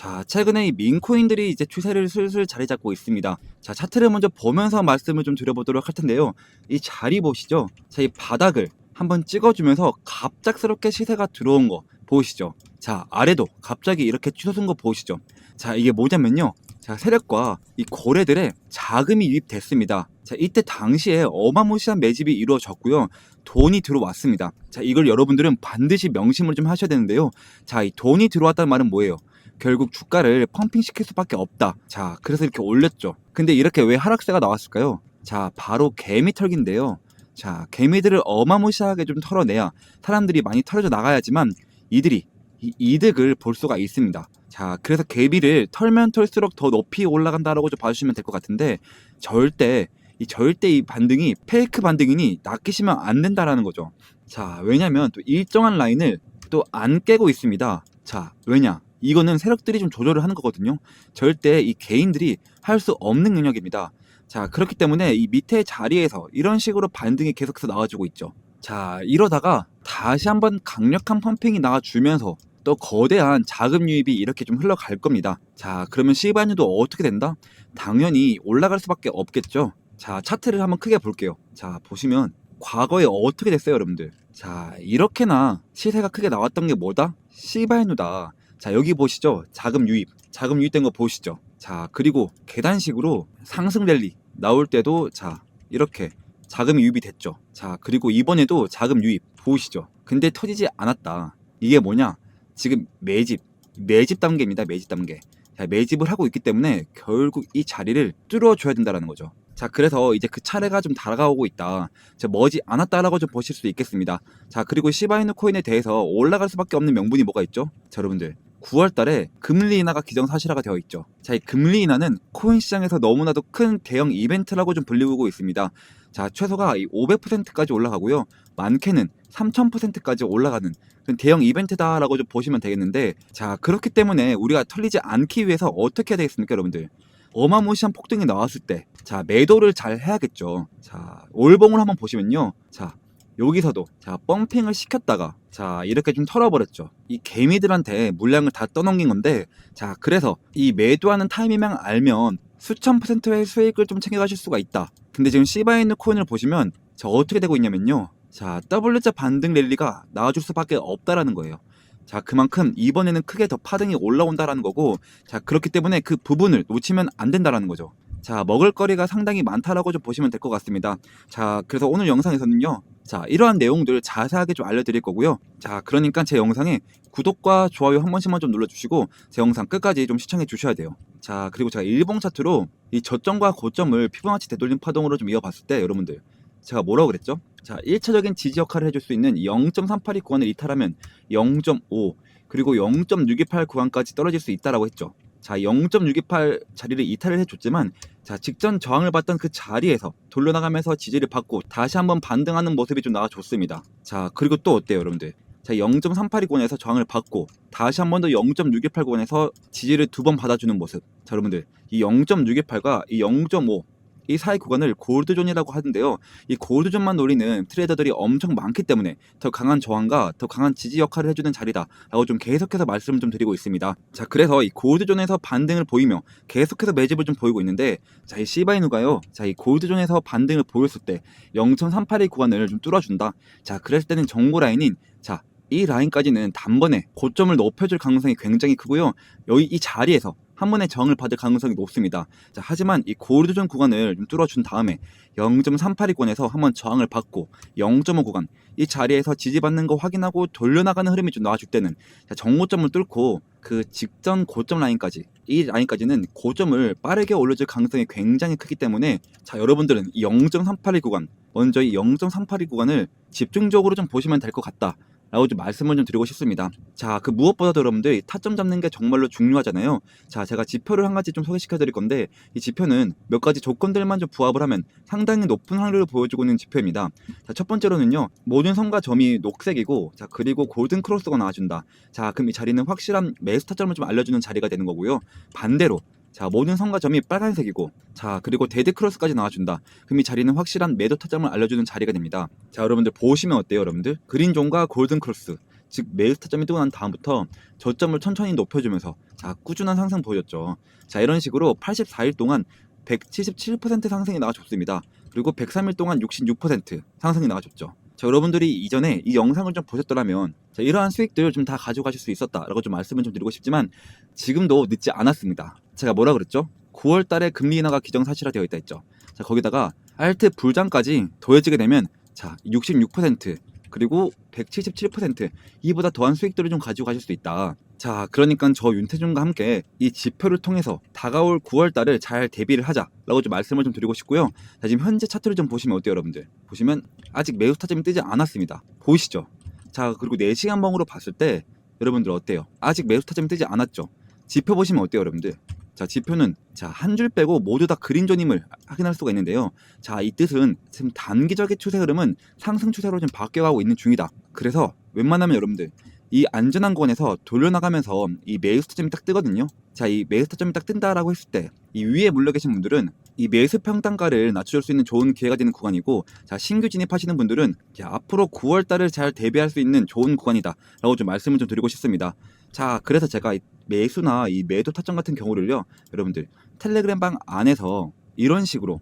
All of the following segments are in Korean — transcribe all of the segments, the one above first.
자, 최근에 이 민코인들이 이제 추세를 슬슬 자리 잡고 있습니다. 자, 차트를 먼저 보면서 말씀을 좀 드려보도록 할 텐데요. 이 자리 보시죠? 자, 이 바닥을 한번 찍어주면서 갑작스럽게 시세가 들어온 거 보이시죠? 자, 아래도 갑자기 이렇게 치솟은 거 보이시죠? 자, 이게 뭐냐면요. 자, 세력과 이 거래들의 자금이 유입됐습니다. 자, 이때 당시에 어마무시한 매집이 이루어졌고요. 돈이 들어왔습니다. 자, 이걸 여러분들은 반드시 명심을 좀 하셔야 되는데요. 자, 이 돈이 들어왔다는 말은 뭐예요? 결국 주가를 펌핑시킬 수밖에 없다. 자, 그래서 이렇게 올렸죠. 근데 이렇게 왜 하락세가 나왔을까요? 자, 바로 개미 털기인데요. 자, 개미들을 어마무시하게 좀 털어내야 사람들이 많이 털어져 나가야지만 이들이 이 이득을 볼 수가 있습니다. 자, 그래서 개미를 털면 털수록 더 높이 올라간다라고 좀 봐주시면 될 것 같은데 절대 이 절대 이 반등이 페이크 반등이니 낚이시면 안 된다라는 거죠. 자, 왜냐면 또 일정한 라인을 또 안 깨고 있습니다. 자, 왜냐? 이거는 세력들이 좀 조절을 하는 거거든요. 절대 이 개인들이 할 수 없는 영역입니다. 자, 그렇기 때문에 이 밑에 자리에서 이런 식으로 반등이 계속해서 나와주고 있죠. 자, 이러다가 다시 한번 강력한 펌핑이 나와주면서 또 거대한 자금 유입이 이렇게 좀 흘러갈 겁니다. 자, 그러면 시바뉴도 어떻게 된다? 당연히 올라갈 수밖에 없겠죠. 자, 차트를 한번 크게 볼게요. 자, 보시면 과거에 어떻게 됐어요, 여러분들? 자, 이렇게나 시세가 크게 나왔던 게 뭐다? 시바이누다. 자, 여기 보시죠. 자금 유입. 자금 유입된 거 보시죠. 자, 그리고 계단식으로 상승 랠리 나올 때도 자, 이렇게 자금이 유입이 됐죠. 자, 그리고 이번에도 자금 유입 보이시죠? 근데 터지지 않았다. 이게 뭐냐? 지금 매집, 매집 단계입니다. 매집 단계. 자, 매집을 하고 있기 때문에 결국 이 자리를 뚫어줘야 된다는 거죠. 자, 그래서 이제 그 차례가 좀 다가오고 있다. 자, 머지 않았다라고 좀 보실 수 있겠습니다. 자, 그리고 시바이누 코인에 대해서 올라갈 수밖에 없는 명분이 뭐가 있죠? 자, 여러분들. 9월 달에 금리 인하가 기정사실화가 되어 있죠. 자, 이 금리 인하는 코인 시장에서 너무나도 큰 대형 이벤트라고 좀 불리고 있습니다. 자, 최소가 이 500%까지 올라가고요. 많게는 3000%까지 올라가는 대형 이벤트다라고 좀 보시면 되겠는데, 자, 그렇기 때문에 우리가 털리지 않기 위해서 어떻게 해야 되겠습니까, 여러분들? 어마무시한 폭등이 나왔을 때, 자, 매도를 잘 해야겠죠. 자, 올봉을 한번 보시면요. 자, 여기서도 자 펌핑을 시켰다가 자 이렇게 좀 털어버렸죠. 이 개미들한테 물량을 다 떠넘긴 건데 자 그래서 이 매도하는 타이밍만 알면 수천 퍼센트의 수익을 좀 챙겨가실 수가 있다. 근데 지금 시바이누 코인을 보시면 자 어떻게 되고 있냐면요. 자 W자 반등 랠리가 나와줄 수밖에 없다라는 거예요. 자 그만큼 이번에는 크게 더 파등이 올라온다라는 거고 자 그렇기 때문에 그 부분을 놓치면 안 된다라는 거죠 자 먹을거리가 상당히 많다라고 좀 보시면 될 것 같습니다. 자 그래서 오늘 영상에서는요. 자 이러한 내용들 자세하게 좀 알려드릴 거고요. 자 그러니까 제 영상에 구독과 좋아요 한 번씩만 좀 눌러주시고 제 영상 끝까지 좀 시청해 주셔야 돼요. 자 그리고 제가 일봉 차트로 이 저점과 고점을 피보나치 되돌림 파동으로 좀 이어봤을 때 여러분들 제가 뭐라고 그랬죠? 자 1차적인 지지 역할을 해줄 수 있는 0.382 구간을 이탈하면 0.5 그리고 0.628 구간까지 떨어질 수 있다라고 했죠. 자, 0.628 자리를 이탈을 해줬지만, 자, 직전 저항을 받던 그 자리에서 돌려나가면서 지지를 받고 다시 한번 반등하는 모습이 좀 나와줬습니다. 자, 그리고 또 어때요, 여러분들? 자, 0.382권에서 저항을 받고 다시 한 번 더 0.628권에서 지지를 두 번 받아주는 모습. 자, 여러분들, 이 0.628과 이 0.5, 이 사이 구간을 골드존이라고 하는데요. 이 골드존만 노리는 트레이더들이 엄청 많기 때문에 더 강한 저항과 더 강한 지지 역할을 해주는 자리다라고 좀 계속해서 말씀을 좀 드리고 있습니다. 자, 그래서 이 골드존에서 반등을 보이며 계속해서 매집을 좀 보이고 있는데, 자, 이 시바이누가요. 자, 이 골드존에서 반등을 보였을 때 0.382 구간을 좀 뚫어준다. 자, 그랬을 때는 정고 라인인 자, 이 라인까지는 단번에 고점을 높여줄 가능성이 굉장히 크고요. 여기 이 자리에서 한 번에 정을 받을 가능성이 높습니다. 자, 하지만 이 골드존 구간을 좀 뚫어준 다음에 0.382권에서 한번 저항을 받고 0.5 구간 이 자리에서 지지받는 거 확인하고 돌려나가는 흐름이 좀 나와줄 때는 자, 정고점을 뚫고 그 직전 고점 라인까지 이 라인까지는 고점을 빠르게 올려줄 가능성이 굉장히 크기 때문에 자 여러분들은 이 0.382 구간 먼저 이 0.382 구간을 집중적으로 좀 보시면 될 것 같다. 라고 좀 말씀을 좀 드리고 싶습니다. 자, 그 무엇보다도 여러분들 타점 잡는 게 정말로 중요하잖아요. 자, 제가 지표를 한 가지 좀 소개시켜 드릴 건데 이 지표는 몇 가지 조건들만 좀 부합을 하면 상당히 높은 확률을 보여주고 있는 지표입니다. 자, 첫 번째로는요. 모든 선과 점이 녹색이고 자, 그리고 골든 크로스가 나와준다. 자, 그럼 이 자리는 확실한 매수 타점을 좀 알려주는 자리가 되는 거고요. 반대로 자, 모든 선과 점이 빨간색이고, 자, 그리고 데드 크로스까지 나와준다. 그럼 이 자리는 확실한 매도 타점을 알려주는 자리가 됩니다. 자, 여러분들 보시면 어때요, 여러분들? 그린존과 골든 크로스. 즉 매수 타점이 뜨고 난 다음부터 저점을 천천히 높여주면서 자, 꾸준한 상승 보여줬죠. 자, 이런 식으로 84일 동안 177% 상승이 나와줬습니다. 그리고 103일 동안 66% 상승이 나와줬죠. 자, 여러분들이 이전에 이 영상을 좀 보셨더라면 자, 이러한 수익들 좀다 가져가실 수 있었다라고 좀 말씀을 좀 드리고 싶지만 지금도 늦지 않았습니다. 제가 뭐라 그랬죠? 9월 달에 금리 인하가 기정사실화되어 있다 했죠. 자, 거기다가 알트 불장까지 더해지게 되면 자, 66% 그리고 177% 이보다 더한 수익들을 좀 가지고 가실 수 있다. 자, 그러니까 저 윤태준과 함께 이 지표를 통해서 다가올 9월 달을 잘 대비를 하자라고 좀 말씀을 좀 드리고 싶고요. 자, 지금 현재 차트를 좀 보시면 어때요, 여러분들? 보시면 아직 매수 타점이 뜨지 않았습니다. 보이시죠? 자, 그리고 4시간 봉으로 봤을 때 여러분들 어때요? 아직 매수 타점이 뜨지 않았죠? 지표 보시면 어때요, 여러분들? 자, 지표는 자, 한 줄 빼고 모두 다 그린존임을 확인할 수가 있는데요. 자, 이 뜻은 지금 단기적인 추세 흐름은 상승 추세로 좀 바뀌어가고 있는 중이다. 그래서 웬만하면 여러분들 이 안전한 권에서 돌려나가면서 이 매수 타점이 딱 뜨거든요. 자, 이 매수 타점이 딱 뜬다라고 했을 때 이 위에 물려 계신 분들은 이 매수 평단가를 낮춰줄 수 있는 좋은 기회가 되는 구간이고 자 신규 진입하시는 분들은 자, 앞으로 9월 달을 잘 대비할 수 있는 좋은 구간이다라고 좀 말씀을 좀 드리고 싶습니다. 자 그래서 제가 이 매수나 이 매도 타점 같은 경우를요 여러분들 텔레그램 방 안에서 이런 식으로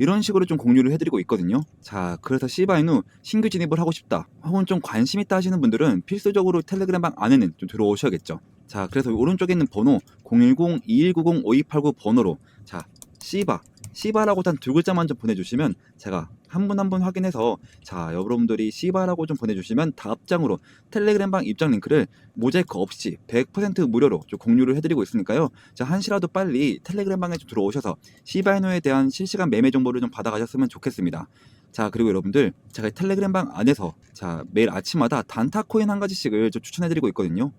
이런 식으로 좀 공유를 해드리고 있거든요. 자, 그래서 시바이누 신규 진입을 하고 싶다. 혹은 좀 관심 있다 하시는 분들은 필수적으로 텔레그램 방 안에는 좀 들어오셔야겠죠. 자, 그래서 오른쪽에 있는 번호 010-2190-5289 번호로 자, 시바 시바라고 단 두 글자만 좀 보내주시면 제가 한 분 한 분 확인해서 자 여러분들이 시바라고 좀 보내주시면 답장으로 텔레그램방 입장 링크를 모자이크 없이 100% 무료로 좀 공유를 해드리고 있으니까요. 자 한시라도 빨리 텔레그램방에 좀 들어오셔서 시바이노에 대한 실시간 매매 정보를 좀 받아가셨으면 좋겠습니다. 자 그리고 여러분들 제가 텔레그램방 안에서 자 매일 아침마다 단타 코인 한 가지씩을 좀 추천해드리고 있거든요.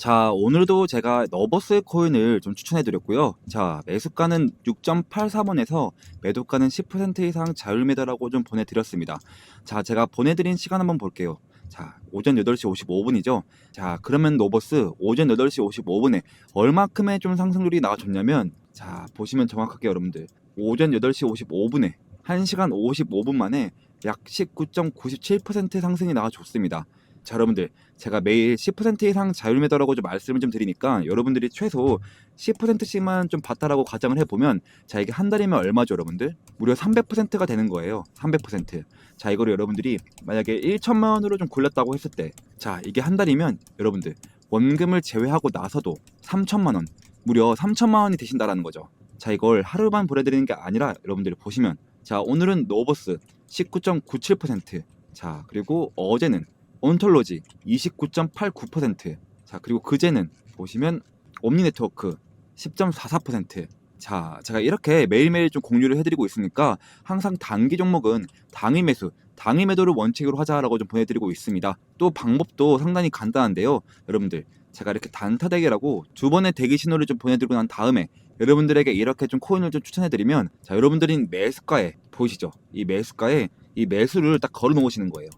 자, 오늘도 제가 너버스 코인을 좀 추천해 드렸고요. 자, 매수가는 6.83원에서 매도가는 10% 이상 자율매도라고 좀 보내 드렸습니다. 자, 제가 보내 드린 시간 한번 볼게요. 자, 오전 8시 55분이죠. 자, 그러면 노버스 오전 8시 55분에 얼마큼의 좀 상승률이 나와줬냐면, 자, 보시면 정확하게 여러분들, 오전 8시 55분에 1시간 55분 만에 약 19.97% 상승이 나와줬습니다. 자 여러분들 제가 매일 10% 이상 자율 매도라고 좀 말씀을 좀 드리니까 여러분들이 최소 10%씩만 좀 받다라고 가정을 해보면 자 이게 한 달이면 얼마죠 여러분들? 무려 300%가 되는 거예요 300%자 이거를 여러분들이 만약에 1천만 원으로 좀 굴렸다고 했을 때 자 이게 한 달이면 여러분들 원금을 제외하고 나서도 3천만 원 무려 3천만 원이 되신다라는 거죠. 자 이걸 하루만 보내드리는 게 아니라 여러분들이 보시면 자 오늘은 노버스 19.97%자 그리고 어제는 온톨로지 29.89%. 자, 그리고 그제는 보시면 옴니 네트워크 10.44%. 자, 제가 이렇게 매일매일 좀 공유를 해드리고 있으니까 항상 단기 종목은 당일 매수, 당일 매도를 원칙으로 하자라고 좀 보내드리고 있습니다. 또 방법도 상당히 간단한데요. 여러분들, 제가 이렇게 단타 대기라고 두 번의 대기 신호를 좀 보내드리고 난 다음에 여러분들에게 이렇게 좀 코인을 좀 추천해드리면 자, 여러분들이 매수가에 보이시죠? 이 매수가에 이 매수를 딱 걸어 놓으시는 거예요.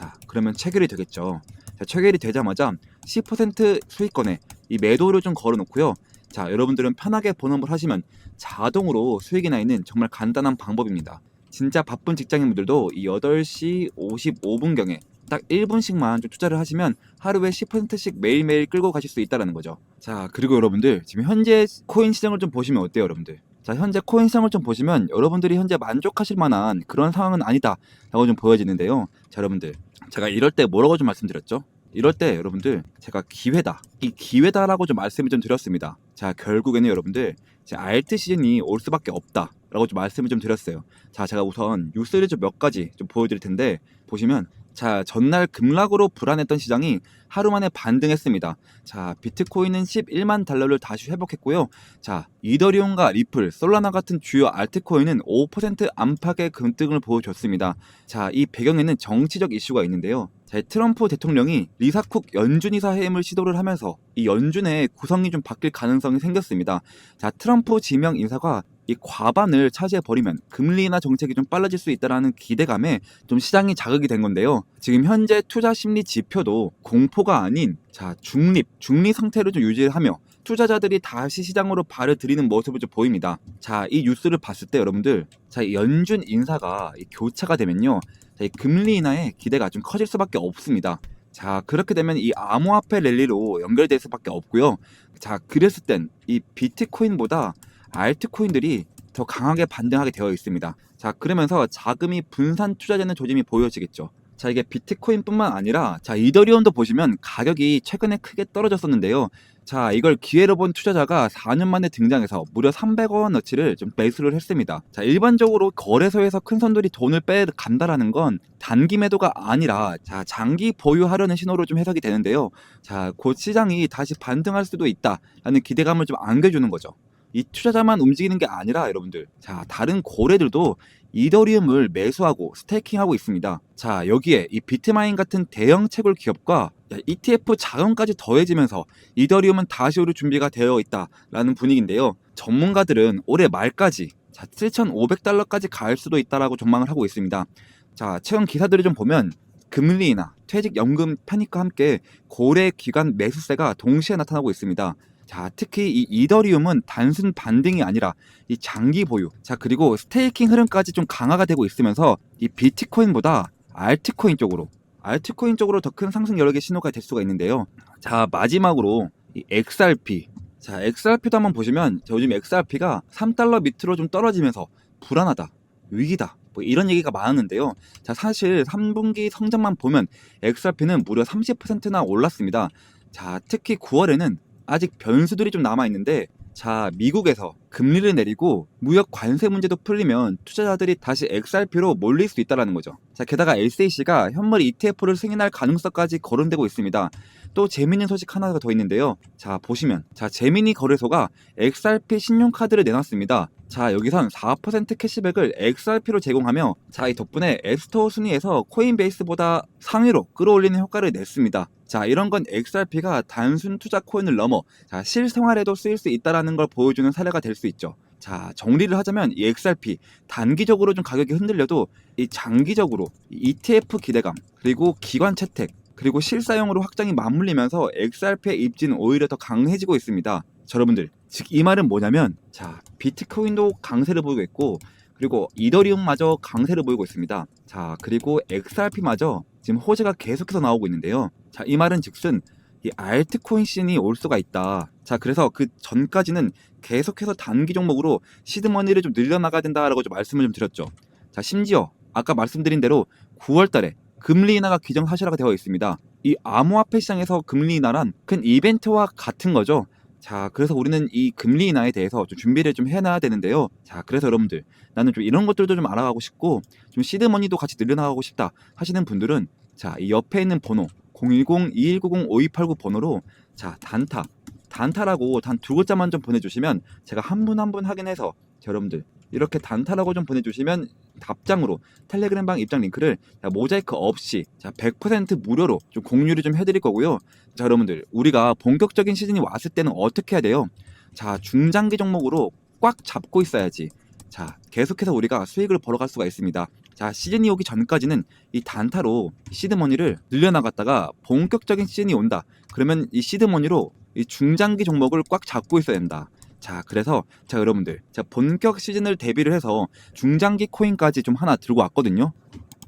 자, 그러면 체결이 되겠죠. 자, 체결이 되자마자 10% 수익권에 이 매도를 좀 걸어 놓고요. 자, 여러분들은 편하게 번업을 하시면 자동으로 수익이 나 있는 정말 간단한 방법입니다. 진짜 바쁜 직장인분들도 이 8시 55분경에 딱 1분씩만 좀 투자를 하시면 하루에 10%씩 매일매일 끌고 가실 수 있다는 거죠. 자, 그리고 여러분들 지금 현재 코인 시장을 좀 보시면 어때요, 여러분들? 자, 현재 코인 시장을 좀 보시면 여러분들이 현재 만족하실 만한 그런 상황은 아니다라고 좀 보여지는데요. 자, 여러분들. 제가 이럴 때 뭐라고 좀 말씀드렸죠? 이럴 때 여러분들 제가 기회다. 이 기회다라고 좀 말씀을 좀 드렸습니다. 자, 결국에는 여러분들 이제 알트 시즌이 올 수밖에 없다. 라고 좀 말씀을 좀 드렸어요. 자, 제가 우선 뉴스를 좀 몇 가지 좀 보여드릴 텐데 보시면 자, 전날 급락으로 불안했던 시장이 하루 만에 반등했습니다. 자, 비트코인은 11만 달러를 다시 회복했고요. 자, 이더리움과 리플, 솔라나 같은 주요 알트코인은 5% 안팎의 급등을 보여줬습니다. 자, 이 배경에는 정치적 이슈가 있는데요. 자, 트럼프 대통령이 리사쿡 연준 이사 해임을 시도를 하면서 이 연준의 구성이 좀 바뀔 가능성이 생겼습니다. 자, 트럼프 지명 인사가 이 과반을 차지해 버리면 금리 인하 정책이 좀 빨라질 수 있다라는 기대감에 좀 시장이 자극이 된 건데요. 지금 현재 투자 심리 지표도 공포가 아닌 자 중립 중립 상태를 좀 유지하며 투자자들이 다시 시장으로 발을 들이는 모습을 좀 보입니다. 자, 이 뉴스를 봤을 때 여러분들, 자, 이 연준 인사가 이 교차가 되면요, 자, 이 금리 인하의 기대가 좀 커질 수밖에 없습니다. 자, 그렇게 되면 이 암호화폐 랠리로 연결될 수밖에 없고요. 자, 그랬을 땐 이 비트코인보다 알트코인들이 더 강하게 반등하게 되어 있습니다. 자, 그러면서 자금이 분산 투자되는 조짐이 보여지겠죠. 자, 이게 비트코인뿐만 아니라 자, 이더리움도 보시면 가격이 최근에 크게 떨어졌었는데요. 자, 이걸 기회로 본 투자자가 4년 만에 등장해서 무려 300원 어치를 좀 매수를 했습니다. 자, 일반적으로 거래소에서 큰 손들이 돈을 빼 간다라는 건 단기 매도가 아니라 자, 장기 보유하려는 신호로 좀 해석이 되는데요. 자, 곧 시장이 다시 반등할 수도 있다라는 기대감을 좀 안겨주는 거죠. 이 투자자만 움직이는 게 아니라 여러분들, 자, 다른 고래들도 이더리움을 매수하고 스테이킹하고 있습니다. 자, 여기에 이 비트마인 같은 대형 채굴 기업과 ETF 자금까지 더해지면서 이더리움은 다시 오를 준비가 되어 있다라는 분위기인데요. 전문가들은 올해 말까지 자, 7,500달러까지 갈 수도 있다라고 전망을 하고 있습니다. 자, 최근 기사들을 좀 보면 금리나 퇴직연금 편입과 함께 고래 기간 매수세가 동시에 나타나고 있습니다. 자, 특히 이 이더리움은 단순 반등이 아니라 이 장기 보유, 자, 그리고 스테이킹 흐름까지 좀 강화가 되고 있으면서 이 비트코인보다 알트코인 쪽으로, 알트코인 쪽으로 더 큰 상승 여력의 신호가 될 수가 있는데요. 자, 마지막으로 이 XRP. 자, XRP도 한번 보시면 자, 요즘 XRP가 3달러 밑으로 좀 떨어지면서 불안하다, 위기다, 뭐 이런 얘기가 많았는데요. 자, 사실 3분기 성적만 보면 XRP는 무려 30%나 올랐습니다. 자, 특히 9월에는 아직 변수들이 좀 남아 있는데 자, 미국에서 금리를 내리고 무역 관세 문제도 풀리면 투자자들이 다시 XRP로 몰릴 수 있다는 거죠. 자, 게다가 SAC가 현물 ETF를 승인할 가능성까지 거론되고 있습니다. 또 재미있는 소식 하나가 더 있는데요. 자, 보시면 자, 재미니 거래소가 XRP 신용카드를 내놨습니다. 자, 여기선 4% 캐시백을 XRP로 제공하며 자, 이 덕분에 앱스토어 순위에서 코인베이스보다 상위로 끌어올리는 효과를 냈습니다. 자, 이런 건 XRP가 단순 투자 코인을 넘어 자, 실생활에도 쓰일 수 있다라는 걸 보여주는 사례가 될 수 있죠. 자, 정리를 하자면 이 XRP 단기적으로 좀 가격이 흔들려도 이 장기적으로 이 ETF 기대감 그리고 기관 채택 그리고 실사용으로 확장이 맞물리면서 XRP의 입지는 오히려 더 강해지고 있습니다. 자, 여러분들, 즉 이 말은 뭐냐면 자, 비트코인도 강세를 보이고 있고 그리고 이더리움마저 강세를 보이고 있습니다. 자, 그리고 XRP마저 지금 호재가 계속해서 나오고 있는데요. 자, 이 말은 즉슨 이 알트코인 씬이 올 수가 있다. 자, 그래서 그 전까지는 계속해서 단기 종목으로 시드머니를 좀 늘려나가야 된다라고 좀 말씀을 좀 드렸죠. 자, 심지어 아까 말씀드린 대로 9월 달에 금리 인하가 기정사실화가 되어 있습니다. 이 암호화폐 시장에서 금리 인하란 큰 이벤트와 같은 거죠. 자, 그래서 우리는 이 금리 인하에 대해서 좀 준비를 좀 해놔야 되는데요. 자, 그래서 여러분들 나는 좀 이런 것들도 좀 알아가고 싶고 좀 시드머니도 같이 늘려나가고 싶다 하시는 분들은 자, 이 옆에 있는 번호 010-2190-5289 번호로 자, 단타 단타라고 단 두 글자만 좀 보내주시면 제가 한 분 한 분 확인해서 자, 여러분들 이렇게 단타라고 좀 보내주시면 답장으로 텔레그램방 입장 링크를 자, 모자이크 없이 자, 100% 무료로 좀 공유를 좀 해드릴 거고요. 자 여러분들 우리가 본격적인 시즌이 왔을 때는 어떻게 해야 돼요? 자 중장기 종목으로 꽉 잡고 있어야지. 자 계속해서 우리가 수익을 벌어갈 수가 있습니다. 자 시즌이 오기 전까지는 이 단타로 시드머니를 늘려나갔다가 본격적인 시즌이 온다. 그러면 이 시드머니로 이 중장기 종목을 꽉 잡고 있어야 된다. 자, 그래서 자 여러분들, 자 본격 시즌을 대비를 해서 중장기 코인까지 좀 하나 들고 왔거든요.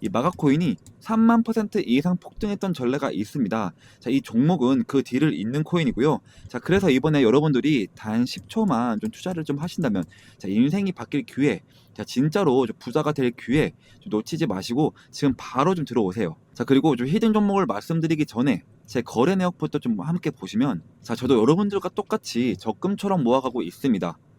이 마가코인이 3만 퍼센트 이상 폭등했던 전례가 있습니다. 자, 이 종목은 그 뒤를 잇는 코인이고요. 자, 그래서 이번에 여러분들이 단 10초만 좀 투자를 좀 하신다면, 자, 인생이 바뀔 기회, 자, 진짜로 좀 부자가 될 기회 좀 놓치지 마시고 지금 바로 좀 들어오세요. 자, 그리고 좀 히든 종목을 말씀드리기 전에 제 거래 내역부터 좀 함께 보시면, 자, 저도 여러분들과 똑같이 적금처럼 모아가고 있습니다.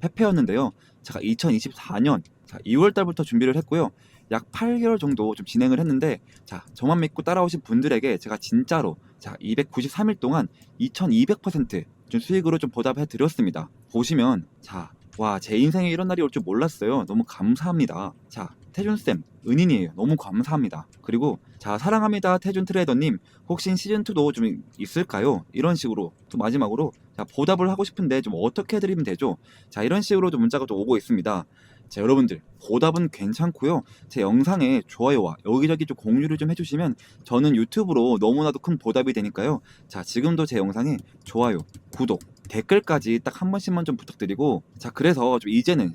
페페였는데요. 제가 2024년 자, 2월 달부터 준비를 했고요. 약 8개월 정도 좀 진행을 했는데 자, 저만 믿고 따라오신 분들에게 제가 진짜로 자, 293일 동안 2200%좀 수익으로 좀 보답해 드렸습니다. 보시면 자, 와, 제 인생에 이런 날이 올 줄 몰랐어요. 너무 감사합니다. 자, 태준쌤, 은인이에요. 너무 감사합니다. 그리고, 자, 사랑합니다. 태준 트레이더님. 혹시 시즌2도 좀 있을까요? 이런 식으로. 또 마지막으로, 자, 보답을 하고 싶은데 좀 어떻게 해드리면 되죠? 자, 이런 식으로 좀 문자가 또 오고 있습니다. 자, 여러분들, 보답은 괜찮고요. 제 영상에 좋아요와 여기저기 좀 공유를 좀 해주시면 저는 유튜브로 너무나도 큰 보답이 되니까요. 자, 지금도 제 영상에 좋아요, 구독, 댓글까지 딱 한 번씩만 좀 부탁드리고 자 그래서 좀 이제는